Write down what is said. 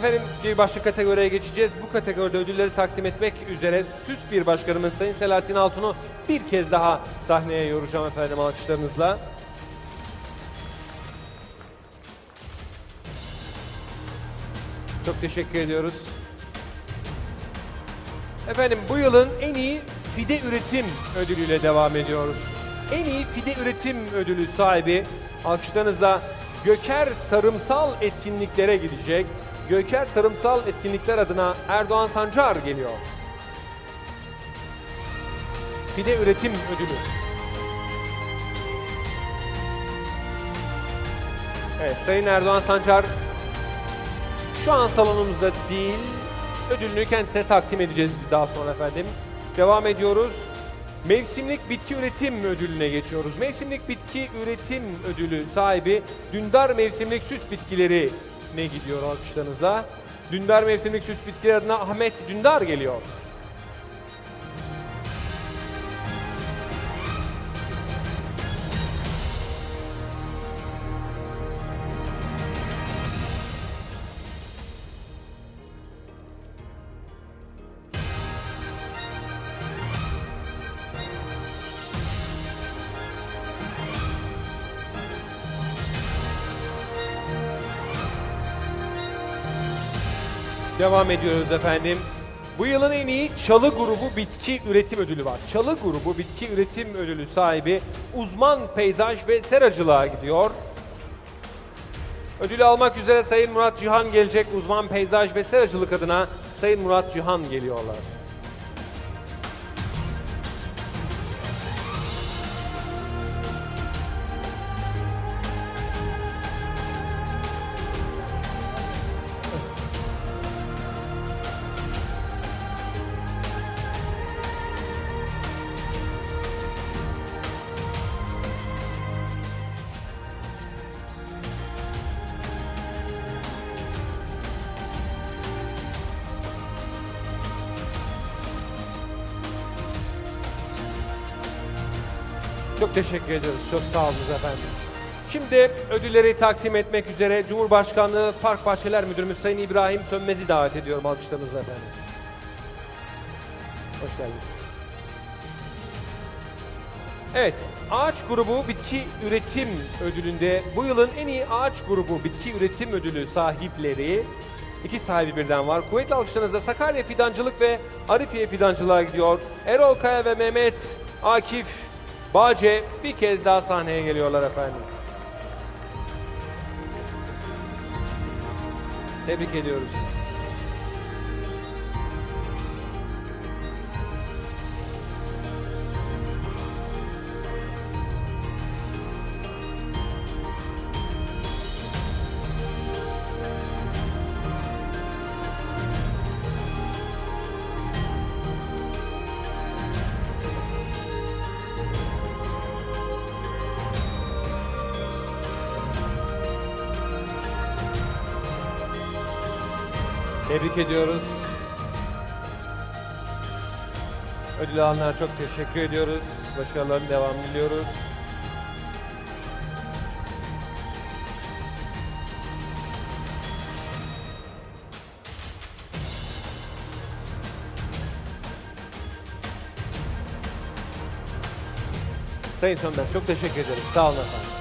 Efendim bir başka kategoriye geçeceğiz. Bu kategoride ödülleri takdim etmek üzere süs bir başkanımız Sayın Selahattin Altun'u bir kez daha sahneye yoracağım efendim alkışlarınızla. Çok teşekkür ediyoruz. Efendim bu yılın en iyi fide üretim ödülüyle devam ediyoruz. En iyi fide üretim ödülü sahibi alkışlarınızla Göker Tarımsal Etkinliklere gidecek. Göker Tarımsal Etkinlikler adına Erdoğan Sancar geliyor. Fide üretim ödülü. Evet Sayın Erdoğan Sancar şu an salonumuzda değil, ödülünü kendisine takdim edeceğiz biz daha sonra efendim. Devam ediyoruz. Mevsimlik bitki üretim ödülüne geçiyoruz. Mevsimlik bitki üretim ödülü sahibi Dündar Mevsimlik Süs Bitkileri ne gidiyor alkışlarınızla? Dündar Mevsimlik Süs Bitkileri adına Ahmet Dündar geliyor. Devam ediyoruz efendim. Bu yılın en iyi Çalı Grubu Bitki Üretim Ödülü var. Çalı Grubu Bitki Üretim Ödülü sahibi uzman peyzaj ve seracılığa gidiyor. Ödülü almak üzere Sayın Murat Cihan gelecek. Uzman peyzaj ve seracılık adına Sayın Murat Cihan geliyorlar. Çok teşekkür ediyoruz. Çok sağ olun efendim. Şimdi ödülleri takdim etmek üzere Cumhurbaşkanlığı Park Bahçeler Müdürümüz Sayın İbrahim Sönmez'i davet ediyorum alkışlarınızla efendim. Hoş geldiniz. Evet, ağaç grubu bitki üretim ödülünde bu yılın en iyi ağaç grubu bitki üretim ödülü sahipleri iki sahibi birden var. Kuvvetli alkışlarınızla Sakarya Fidancılık ve Arifiye Fidancılığa gidiyor. Erol Kaya ve Mehmet Akif Bağce bir kez daha sahneye geliyorlar efendim. Tebrik ediyoruz. Tebrik ediyoruz. Ödül alanlara çok teşekkür ediyoruz. Başarıların devamını diliyoruz. Sayın Sönmez çok teşekkür ederim. Sağ olun efendim.